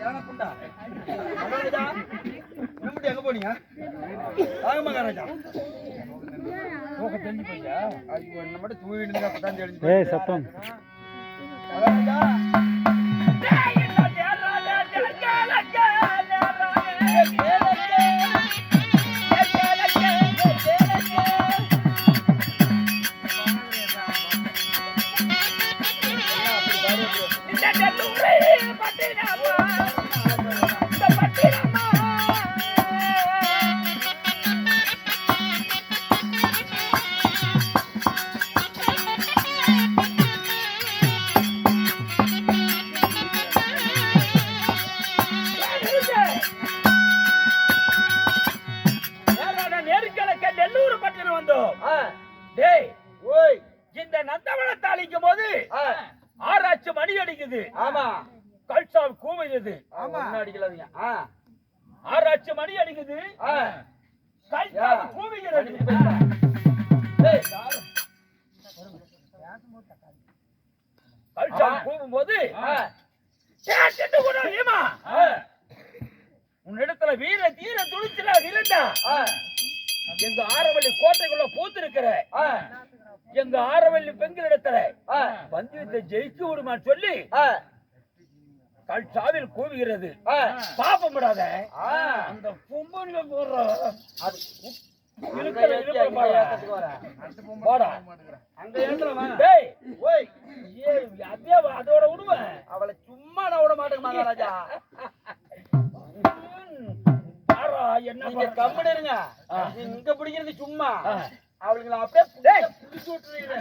ஜானப்புண்டா மகாராஜா நம்மட்டு எங்க போனீங்க? வாங்க என்ன மட்டும் தூவிடுங்க பத்தாம் தேதி சத்தம். மகாராஜா. அளிக்கும் போது ஆராய்ச்சி மணி அடிக்குது. ஆமா. கல்சாவு கூவையுது அடிக்கலாதீங்க. ஆராய்ச்சி மணி அடிக்குது. கல்சாவு கூவைகிறது கல்சாவு கூவும் போது வீர தீர துணிச்சலா இருந்தா. எங்க ஆரவள்ளி கோட்டைக்குள்ள பூத்திருக்கிற எங்க ஆரவள்ளி பெண்களிடத்துல பந்தயத்தை ஜெயிச்சு விடுமான்னு சொல்லி கல் சாவில் கூவுகிறது. பாப்பம் விடாத அந்த பொம்பனில போடுற அது அதோட விடுவேன். அவளை சும்மா நான் விட மாட்டேங்க ராஜா என்ன கம்முன்னு இருங்க இங்க பிடிக்கிறது சும்மா. அவளுங்களை அப்படியே பிடிச்சு விட்டுறீங்க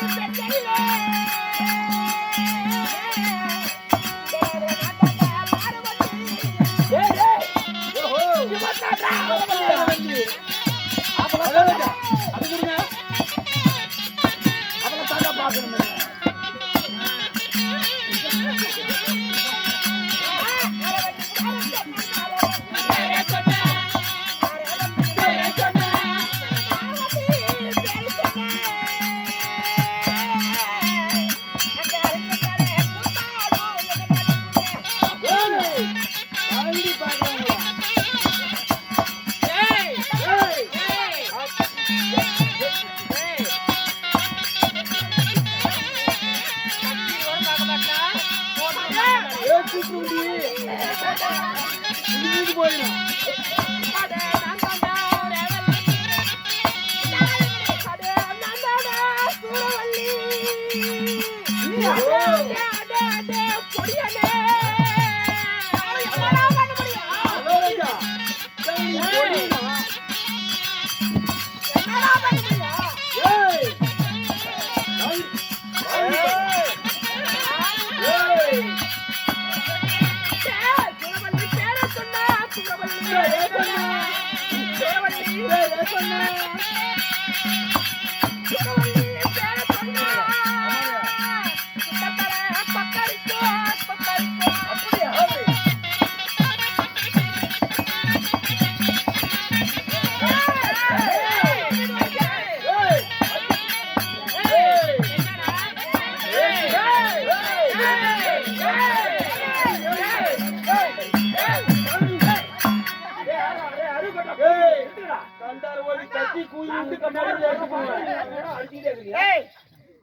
Thank you.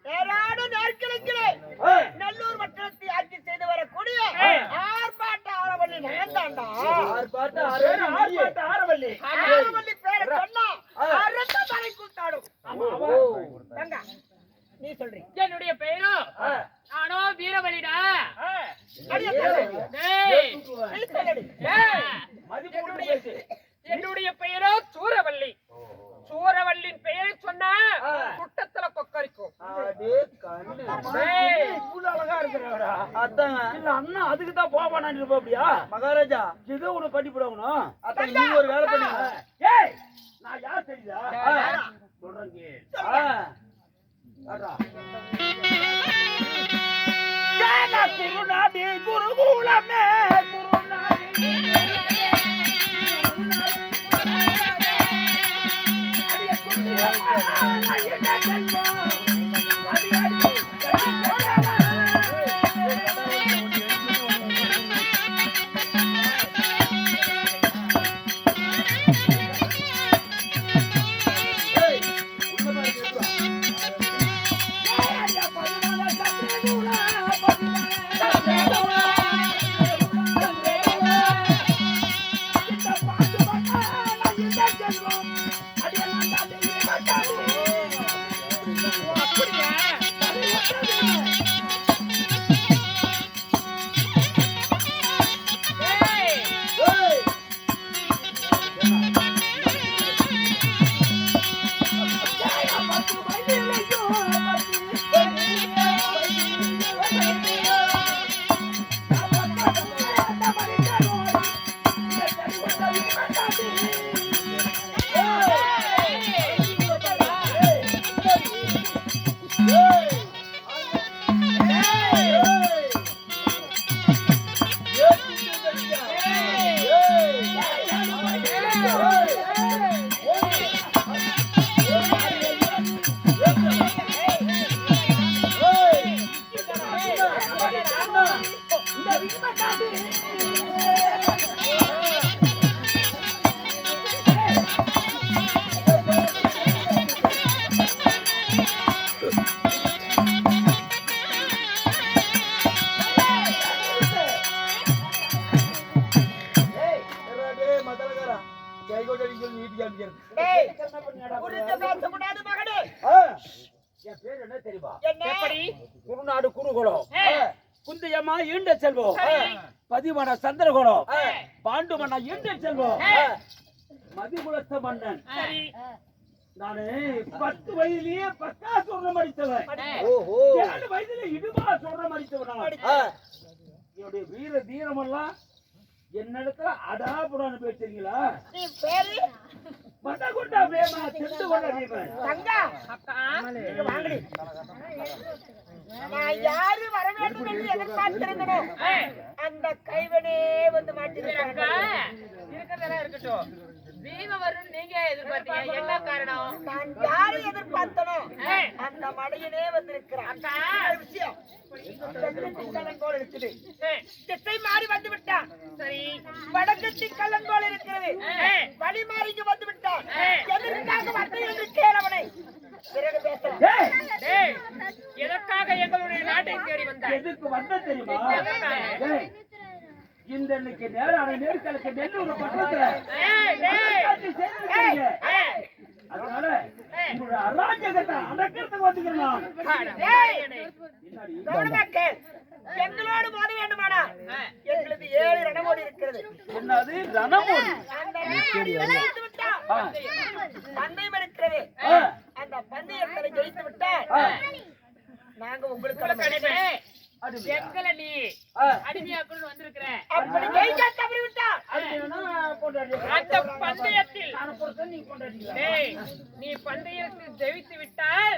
ஏறாடு நாட்களுக்கிலே நல்லூர் வட்டத்தை ஆட்சி செய்து வரக்கூடிய ஆர்ப்பாட்ட ஆரவல்லி நான் தாண்டா ஆரவல்லி பேரை சொன்னா அரச தலை கூத்தாடும். தங்க நீ சொல்றீ. என்னுடைய நானோ சொல்லடி. என்னுடைய பெயரோ சூரவல்லி சூரவல்லின் பெயரை சொன்னா குட்டத்துல கொக்கரிக்கும். டேய், இல்ல அண்ணா அதுக்கு தான் போவானான்னு இருப்பா அப்படியா? மகாராஜா. ஏதோ உனக்கு கட்டி போடணும் அதான் நீ ஒரு வேலை பண்ணுங்க. ஏய் நான் யார் தெரியுதா? சொல்றேன் தெரியுமா? என்ன? எப்படி? குருநாடு குருகுலம். குந்தையம்மா ஈண்ட செல்வம். பதிமன சந்திரகுலம். ஏய், பாண்டு மன்ன ஈண்ட செல்வம். மதிகுலத்த மன்னன். சரி. நானு பத்து வயதிலேயே பக்கா சொல்றம் அடித்தவன் ஏழு வயதுல இடுமா சொல்றம் அடித்தவன் என்னுடைய வீர தீரமெல்லாம் என்னிடத்துல அடாபுடான்னு பேசுறீங்களா? நீ பேரு? மட்ட கொண்டா வேமா திண்டு கொண்ட வீரன் தங்கா அக்கா இங்க வாங்கடி. நான் யாரு வர வேண்டும் என்று எதிர்பார்த்திருந்தனோ ஏய், அந்த கைவனே வந்து மாட்டிருக்காங்க இருக்கிறதெல்லாம் இருக்கட்டும். தீபம் வரும்னு நீங்க எதிர்பார்த்தீங்க. என்ன காரணம்? நான் யாரை எதிர்பார்த்தனோ அந்த மடையனே வந்திருக்கிறான். அக்கா. இருக்குது திசை மாறி வந்து விட்டான் சரி. வடக்கு இருக்கிறது வழி வந்து விட்டான் ஏய். எதற்காக வந்து என்று கேளவனை எதற்காக எங்களுடைய நாட்டை தேடி வந்தாய்? எதுக்கு வந்த தெரியுமா? எதற்காக? ஏய், இந்த நேரம் நெல்லூர் பக்கத்துல அதனால. உங்களுடைய அராஜகத்தை அடக்கிறதுக்கு எங்களோடு மோத வேண்டுமானா? எங்களுக்கு ஏழு ரணமோடி இருக்கிறது. என்னது? ரணமோடி? பந்தயம் இருக்கிறது. அந்த பந்தயத்தில் ஜெயித்து விட்டால் நாங்க உங்களுக்கு எங்களை நீ ஆ, அடிமையாக்கணும்னு வந்திருக்கிற அப்படி ஜெயிக்க தவறி. அந்த பந்தயத்தில்? டேய், நீ பந்தயத்தில் ஜெயித்து விட்டால்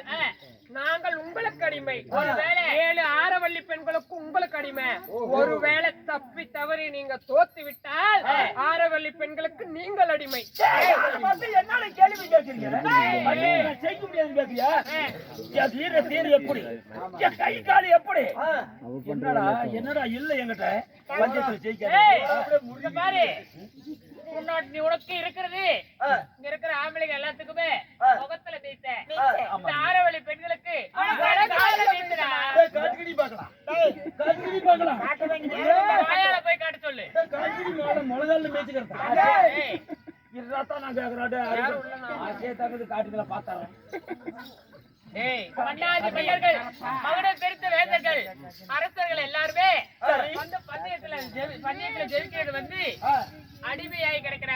நாங்கள் உங்களுக்கு அடிமை. ஒருவேளை ஏழு ஆரவள்ளி பெண்களுக்கு உங்களுக்கு அடிமை. ஒருவேளை தப்பி தவறி நீங்க தோத்து விட்டால் ஆரவள்ளி பெண்களுக்கு நீங்கள் அடிமை. என்னால கேள்வி கேட்கிறீங்க? கேட்கிறியா? என் வீர தீர எப்படி? என் கை கால் எப்படி? என்னடா என்னடா இல்ல என்கிட்ட? பஞ்சத்துல ஜெயிக்க ஏய், இங்க பாரு. உன்னோட நீ உனக்கு இருக்கிறது. இங்க இருக்கிற ஆம்பளைங்க எல்லாத்துக்குமே முகத்துல தேய்த்த இந்த ஆரவள்ளி பெண்களுக்கு வாயால போய் காட்ட சொல்லு. நான் காட்டுகளை பார்த்தாரன் மன்னாதி மன்னர்கள் மகுட பெருத்த வேந்தர்கள் அரசர்கள் எல்லாருமே வந்து பந்தயத்துல ஜெவி- பந்தயத்துல ஜெயிக்கிறது வந்து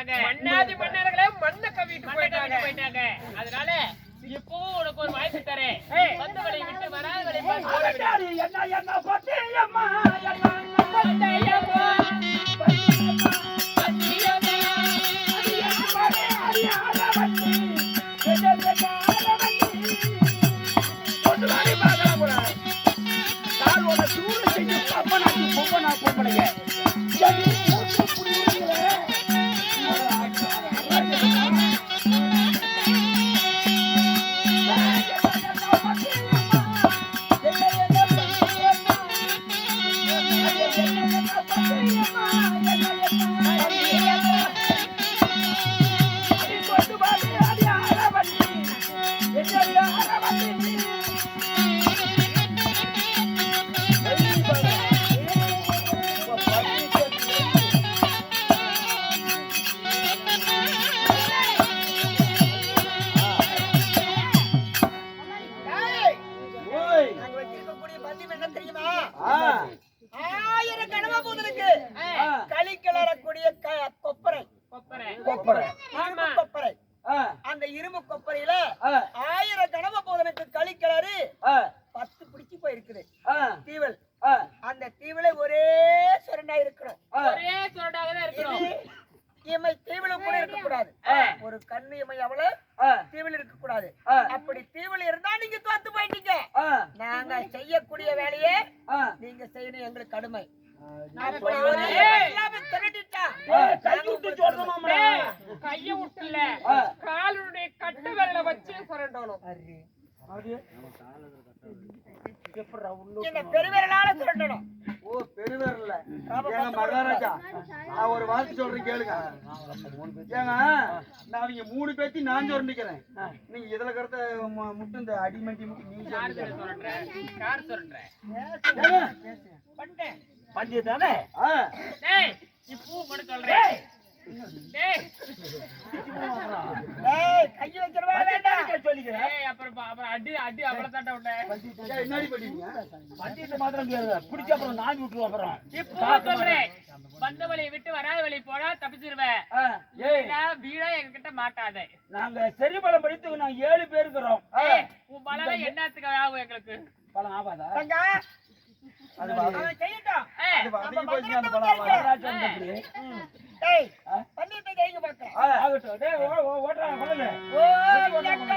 கிடக்குறாங்க மன்னாதி மன்னர்களே மண்ண கவிட்டு போயிட்டாங்க. போயிட்டாங்க. அதனால இப்பவும் உனக்கு ஒரு வாய்ப்பு தரேன். வந்தவளை விட்டு வராதவளை. என்ன என்ன பத்தியம்மா ஒரு வார்த்தை சொல்றேன் கேளுங்க. நான் அவங்க மூணு பேத்தி நான் சொல்லிக்கிறேன் நீங்க இதுல கடத்த மு- முட்டு இந்த அடிமட்டி முட்டு நீங்க வந்த வழியை விட்டு வராத வழி போனா தப்பிச்சிருவேன். வீடா எங்க கிட்ட நாங்க செரிபலம் படித்து ஏழு பேர் உன் பலம் என்னத்துக்கு ஆகும் எங்களுக்கு? பலம் ஆகாதா? ஓட்டுறாங்க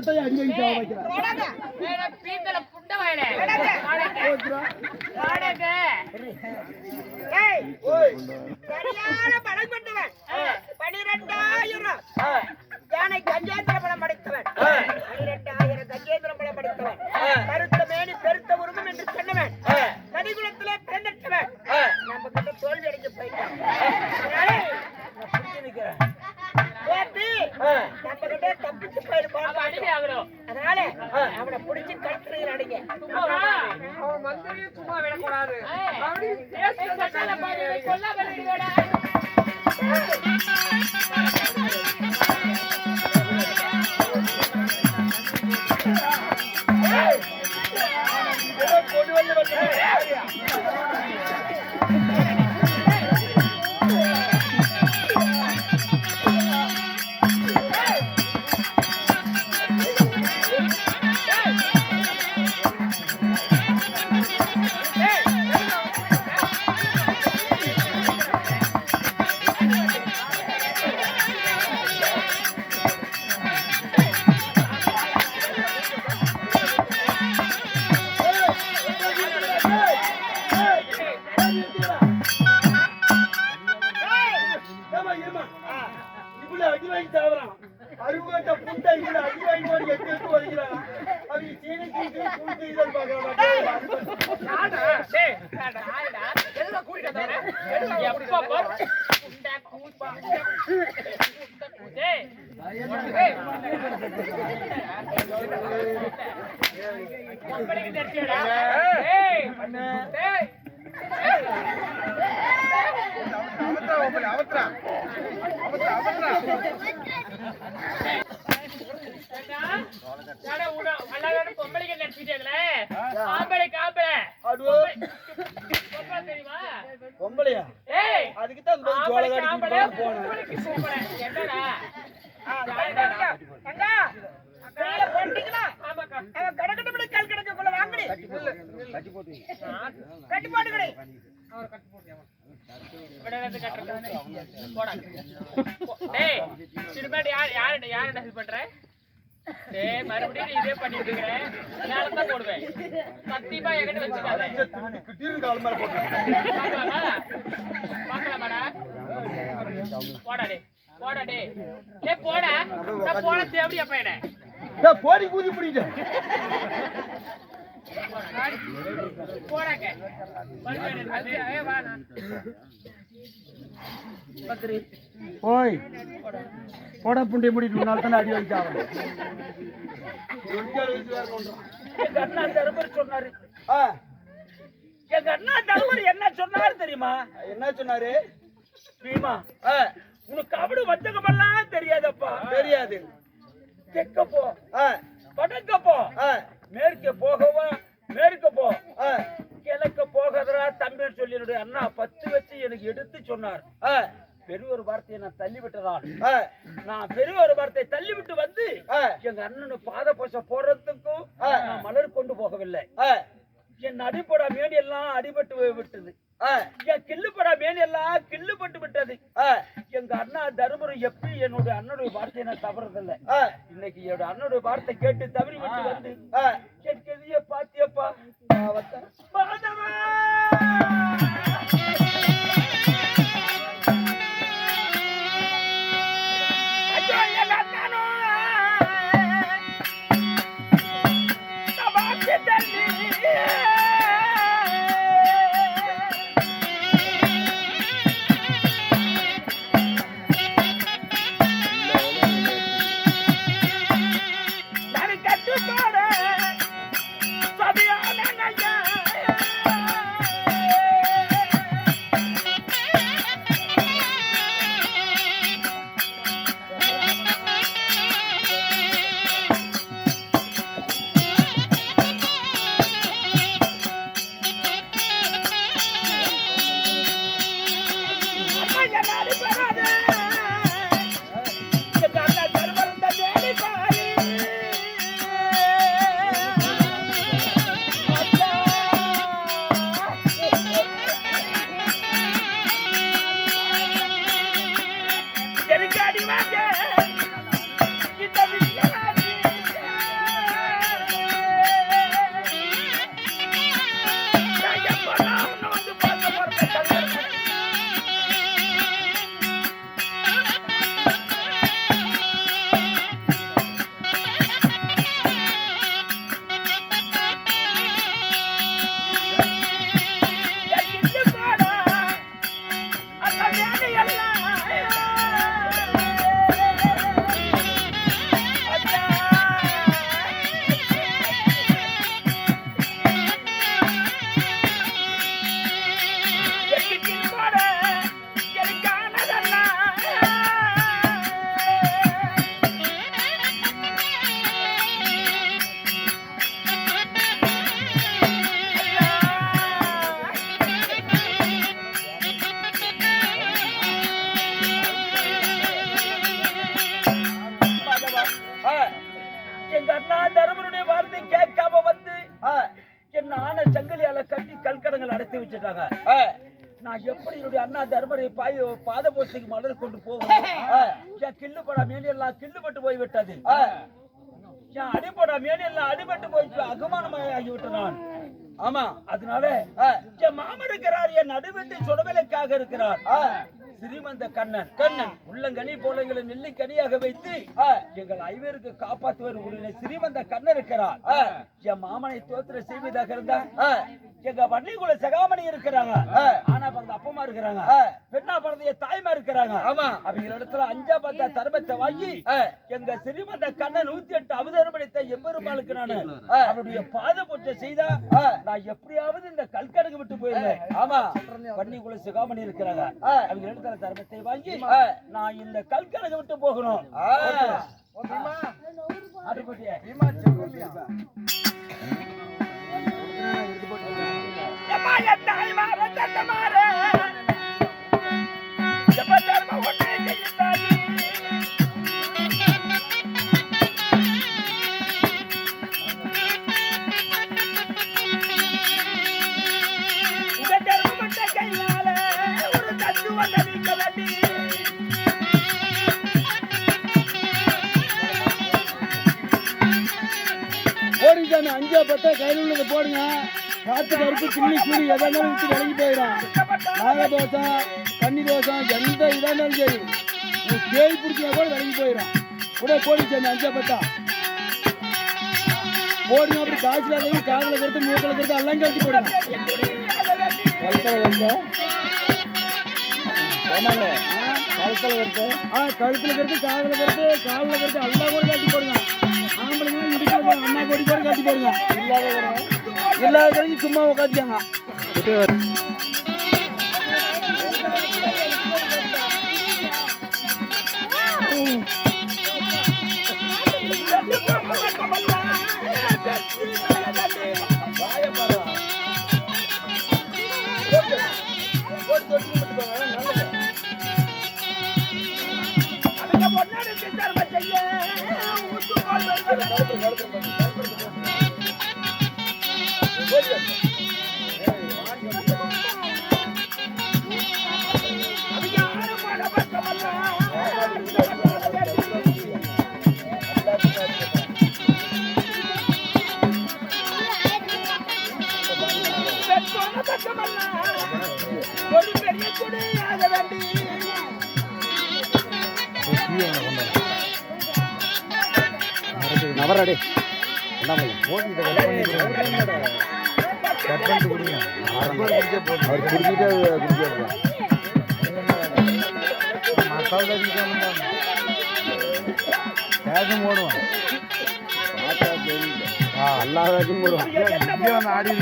கிட்ட அங்கே இங்கே சரியான பணம் பண்ணுவேன் பனிரெண்டாயிரம். யானை கஞ்சாத்திர படம் அவனை பிடிச்சி கட்டுறீங்க அவன் மந்திரியை பொம்பளையா? ஆம்பளை, காடி போனேன் தேவடியா பையனே. போடி கூதி பிடிக்கிட்டேன் போடாங்க. ஓய் போடா புண்டி முடிட்டு முன்னால தானே அடி வைக்காங்க எங்க அண்ணா தருமர் சொன்னாரு. ஆ, எங்க அண்ணா தருமர் என்ன சொன்னாரு தெரியுமா? என்ன சொன்னாரு? பீமா ஆ, உனக்கு அவடு வந்தகமெல்லாம் தெரியாதப்பா. தெரியாது. தெற்க போ வடக்க போ மேற்க போகவா மேற்க போ. கிழக்க போகாதரா தம்பின்னு சொல்லி என்னுடைய அண்ணா பத்து வச்சு எனக்கு எடுத்து சொன்னார். பெரிய ஒரு வார்த்தையை நான் தள்ளி விட்டதான் ஆ, நான் பெரிய ஒரு வார்த்தையை தள்ளி விட்டு வந்து எங்க அண்ணனு பாத பூசை போடுறதுக்கும். நான் மலர் கொண்டு போகவில்லை. என் அடிப்படா மேனி எல்லாம் அடிபட்டு விட்டது. என் கில்லுப்படா மேனி எல்லாம் கில்லுப்பட்டு விட்டது எங்க அண்ணா தருமபுரம் எப்படி என்னுடைய அண்ணனுடைய வார்த்தையை நான் தவறதில்லை இன்னைக்கு என்னோட அண்ணனுடைய வார்த்தை கேட்டு தவறி விட்டு வந்து ஆ. கேட்கறிய பாத்தியப்பா. அண்ணா தர்மரை பாய் பாத போஸ்டிக்கு மலர் கொண்டு போவேன் என் கில்லு படா மேனி எல்லாம் கில்லு பட்டு போய் விட்டது. ஆ. என் அடிப்படா மேனி எல்லாம் அடிபட்டு போய் அகமானமாய் ஆகிவிட்டேன் நான். ஆமா அதனால என் மாமன் இருக்கிறார் என் நடுவெட்டி சுடவேலைக்காக இருக்கிறார். ஸ்ரீமந்த கண்ணன் கண்ணன் உள்ளங்கனி போல எங்களை நெல்லிக்கனியாக வைத்து எங்கள் ஐவருக்கு காப்பாற்றுவர் உடனே ஸ்ரீமந்த கண்ணன் இருக்கிறார். என் மாமனை தோத்திர செய்வதாக இருந்தா எங்க வன்னிக்குள்ள சகாமணி இருக்கிறாங்க. ஆனா பிறந்த அப்பமா இருக்கிறாங்க. பெண்ணா பிறந்த என் தாய்மா இருக்கிறாங்க. ஆமா. அவங்க இடத்துல அஞ்சா பத்தா தர்மத்தை வாங்கி எங்க ஸ்ரீமந்த கண்ணன் நூத்தி எட்டு அவதாரமளித்த எம்பெருமாளுக்கு நானு அவருடைய பாத பூஜை செய்தா நான் எப்படியாவது இந்த கல்கடகு விட்டு போயிருந்தேன் ஆமா வன்னிக்குள்ள சிகாமணி இருக்கிறாங்க. அவங்க இடத்துல தர்மத்தை வாங்கி நான் இந்த கல்கடகு விட்டு போகணும். ஆட்டுக்குட்டியே. அஞ்சா பத்தா கையில் உள்ளதை போடுங்க. காற்று பருப்பு சின்ன சூடு எதா இருந்தாலும் விட்டு விலகி போயிடும். நாக தோசம் கன்னி தோசம் எந்த இதாக இருந்தாலும் சரி நீ தேய் பிடிச்சா கூட விலகி போயிடும். கூட போடுச்சு அந்த அஞ்சா பட்டா. போடுங்க அப்படி காசு இல்லாதவங்க காதில் கொடுத்து மூக்கில் கொடுத்து எல்லாம் கட்டி போடுங்க. கழுத்தில் கருத்து கழுத்தில் கருத்து ஆ கழுத்தில் கருத்து காதில் கருத்து காலில் கருத்து எல்லாம் கூட கட்டி போடுங்க. அண்ணா இடிக்கிறது கொடி போடுங்க எல்லா இல்லாதவங்க சும்மா உட்காந்துக்காங்க ஒரு வரடி. அவர் குடிக்கிட்டே குடிக்காது ஓடுவான் எல்லாத்தையும் போடுவான். ஆடி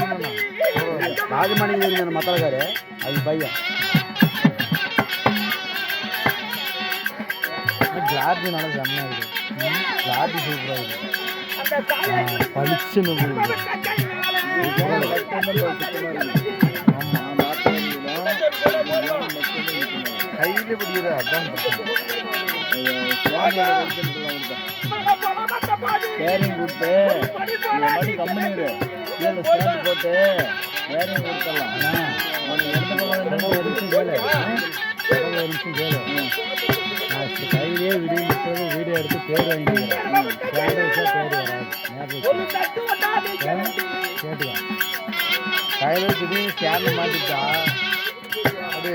ராஜமணி அது பையன். கிளாத்து நல்லா செம்மையாக இருக்குது கிளாத்து சூப்பராக இருக்குது பளிச்சுன்னு கையில் பிடிக்கிற அதான் பேரிங் கொடுத்து மாதிரி கம்பெனிடு கீழே சேர்த்து போட்டு பேரிங் கையிலே வீடியோ எடுத்து வீடியோ எடுத்து பேர் வாங்கிக்கிறேன் பேர் வச்சா பேர் வராது ஞாபகம் கேட்டுக்கலாம் கையில் திடீர்னு ஸ்கேனில் மாட்டிட்டா அது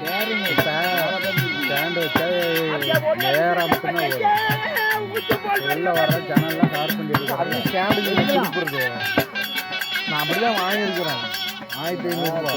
கேரிங் ஸ்டாண்ட் வச்சா நேராக மட்டும்தான் வரும் உள்ள வர ஜனல்லாம் கார் பண்ணி அது ஸ்டாண்டு கொடுக்குறது நான் அப்படிதான் வாங்கியிருக்கிறேன். ஆயிரத்தி ஐநூறுரூவா